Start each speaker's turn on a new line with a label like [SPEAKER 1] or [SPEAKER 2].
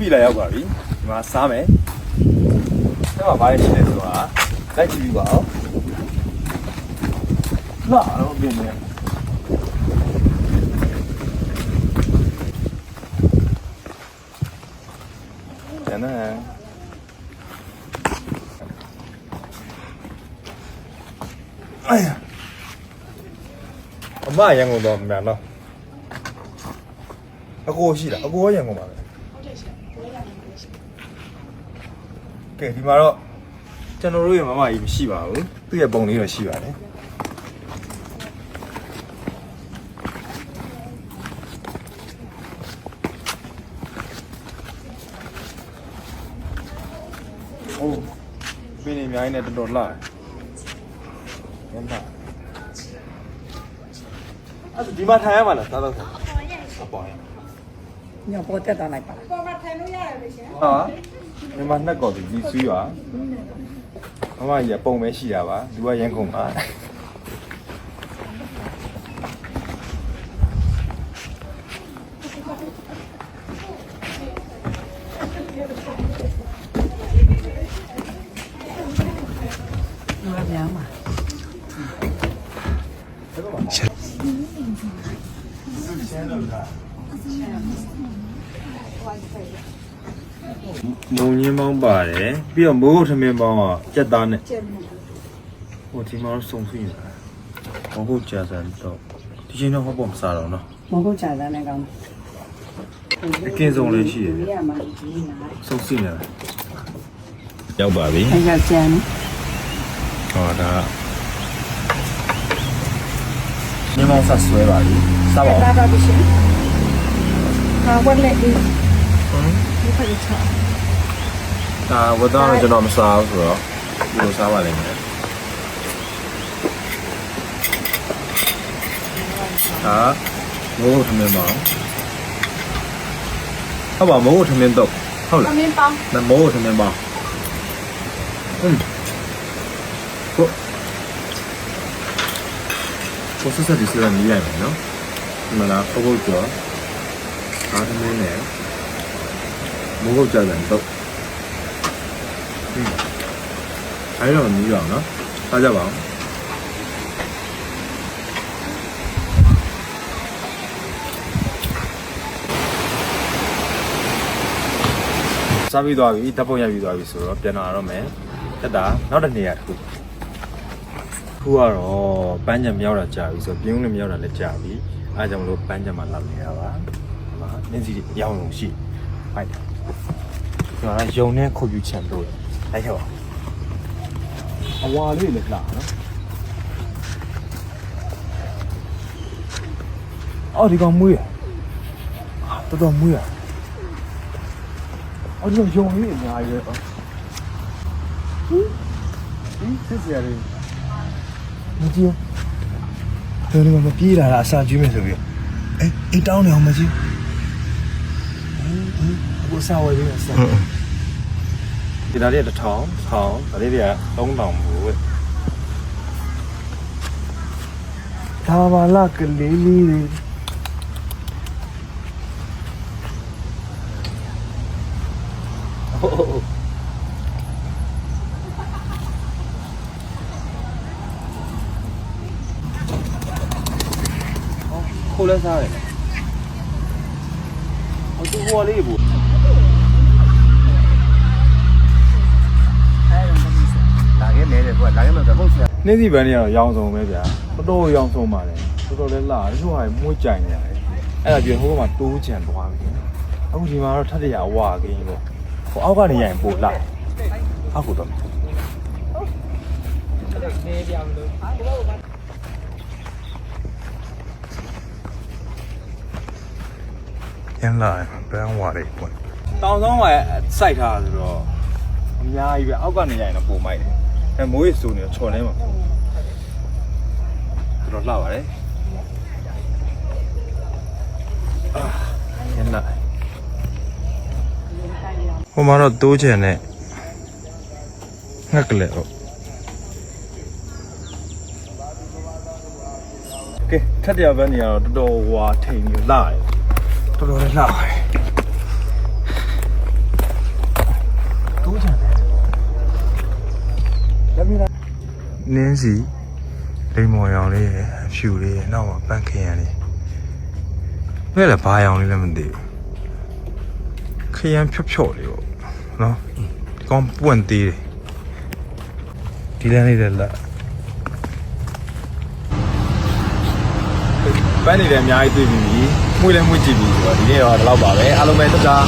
[SPEAKER 1] ပြီလာရောက်ပါပြီဒီမှာစားမယ်အဲ့မှာဘာလဲရှိလဲဆိုတာလိုက်ကြည့်ပြီးပါအောင်လာတော့ပြင်နေကျန်တဲ့哎呀，အမရန်ကုန်တော့မြန်တော့အကိုရှိလားအကိုရရန်ကုန်ပါပဲ ကဲဒီမှာတော့ကျွန်တော်တို့ရဲ့မမကြီးမရှိပါဘူးသူ့ရဲ့ပုံလေးတော့ရှိပါတယ်အိုးပြင်းနေအများကြီးနဲ့တော်တော်လှတယ်ရမ်းလှအဲ့ဒါဒီမှာထိုင်ရမှာလားစားတော့ထိုင်အပေါ်ရ
[SPEAKER 2] ညပေါ်တက်သွားလိုက်ပါလား
[SPEAKER 3] ပေါ်မှာထိုင်လို့ရတယ်လေရှင်
[SPEAKER 1] ဟာမြန်မာနှစ်ကော်ဒီဒီဆွေးပါမမကြီးကပုံပဲရှိတာပါသူကရန်ကုန်ပါ
[SPEAKER 2] ငါများမှာ
[SPEAKER 1] မုံညင်းပေါင်းပါတယ်ပြီးတော့မိုးကုတ်ထမင်းပေါင်းကကြက်သားနဲ့
[SPEAKER 3] ကျက်မှု
[SPEAKER 1] ဟိုဒီမှာတော့စုံဆွေးနေတာမိုးကုတ်ကြာစံတော့ဒီချိန်တော့ဟောပေါ်မစားတော့နော်
[SPEAKER 2] မဟုတ်ချာတဲ့ကောင်း
[SPEAKER 1] အကင်းဆုံးလေးရှိတယ်
[SPEAKER 2] ဒီကမှဒီနာ
[SPEAKER 1] စုံဆွေးနေတာရောက်ပါပြီ
[SPEAKER 2] အဲ့ကကျန်
[SPEAKER 1] ဟောဒါညမောင်ဆက်ဆွဲပါပြီစားပါ
[SPEAKER 3] လာ
[SPEAKER 1] ဦး
[SPEAKER 3] ပါပြီရှင် ဟာဝက်လက်ဒီဒီဖက်ချာ
[SPEAKER 1] ဒါဝတ်သားတော့ကျွန်တော်မစားဘူးဆိုတော့ဒီလိုစားပါလိမ့်မယ်ဟာမိုးကုတ်ထမင်းပေါင်းဟုတ်ပါမိုးကုတ်ထမင်းတော့ဟု သား
[SPEAKER 3] သမီး
[SPEAKER 1] နဲ့မုန်းကုတ်ကြတယ်တော့อืมအဲ့တော့မီးအောင်နော်စားကြပါအောင်စားပြီးသွားပြီဓာတ်ပုံရိုက်ပြီးသွားပြီဆိုတော့ပြန်လာတော့မယ်တက်တာနောက်တစ်နေရာတစ်ခုခုကတော့ပန်းချံမရောက်တာကြာပြီဆိုတော့ပြင်းဦးလည်းမရောက်တာလည်းကြာပြီအားကြောင့်မလို့ပန်းချံမှာလာနေရပါ မှာနင်းစီရောင်းလုံးရှိဟိုက်ဒီမှာရုံနဲ့ခုတ်ယူချန်လို့လိုက်ခဲ့ပါအဝါလေးလည်းလာနော်အော်ဒီကောင်မွေးရတော်တော်မွေးရအော်ဒီရုံလေးအများကြီးပဲဟင်ဟင်စစ်စရာလေးမကြည့်တော်တော်မပြေးလာတာအစာကျွေးမယ်ဆိုပြီးအေးအေးတောင်းနေအောင်မကြည့်ဟင်ဟ င်အခုစာဝယ်ပြီးဆာဒီဒါလေးတစ်ထောင်ထောင်ဒါလေးတွေက3000ဘူးဝဲဒါပါလာကလေးလေးတွေခိုးလဲစားတယ်ဟိုသူဟိုလေးဘူး လာခဲ့နေတယ်ကွာလာခဲ့လို့တော့ဟုတ်စီနေစီပန်းတွေကတော့ရောင်းဆုံးပဲဗျာတော်တော်ရောင်းဆုံးပါလေတော်တော်လေးလာတချို့ဟာမွေးကြိုင်နေရတယ်အဲ့ဒါပြီးဟိုကမှတိုးချန်သွားပြီအခုဒီမှာတော့ထပ်တရဝါကင်းပေါ့ဟိုအောက်ကနေရရင်ပို့လာအောက်ကတော့ရန်လာဘန်ဝါလေးပေါ့တောင်ဆောင်ကစိုက်ထားဆိုတော့အများကြီးပဲအောက်ကနေရရင်တော့ပုံမိုက်တယ် အဲမိုးရေစိုးနေတော့ချော်နေမှာတော်တော်လှပါတယ်အာရန်လာဟိုမှာတော့တိုးချင်နဲ့ငှက်ကလေးဟုတ်ကဲထက်တရဘန်းနေရတော့တော်တော်ဝါထိန်ပြီးလှတယ်တော်တော်လေးလှပါတယ် နှင်းစီလိမ္မော်ရောင်လေးရယ်အဖြူလေးရယ်နောက်မှာပန်းခရံလေးဘယ်လဲဘာရောင်လေးလည်းမသိဘူးခရံဖြော့ဖြော့လေးပေါ့နော်ဒီကောင်ပွင့်သေးတယ်ဒီလမ်းလေးလည်းလက်ပန်းနေတယ်အများကြီးတွေ့ပြီ။မှုလည်းမှုကြည့်ပြီဆိုတော့ဒီနေ့တော့ဒီလောက်ပါပဲ။အားလုံးပဲတတား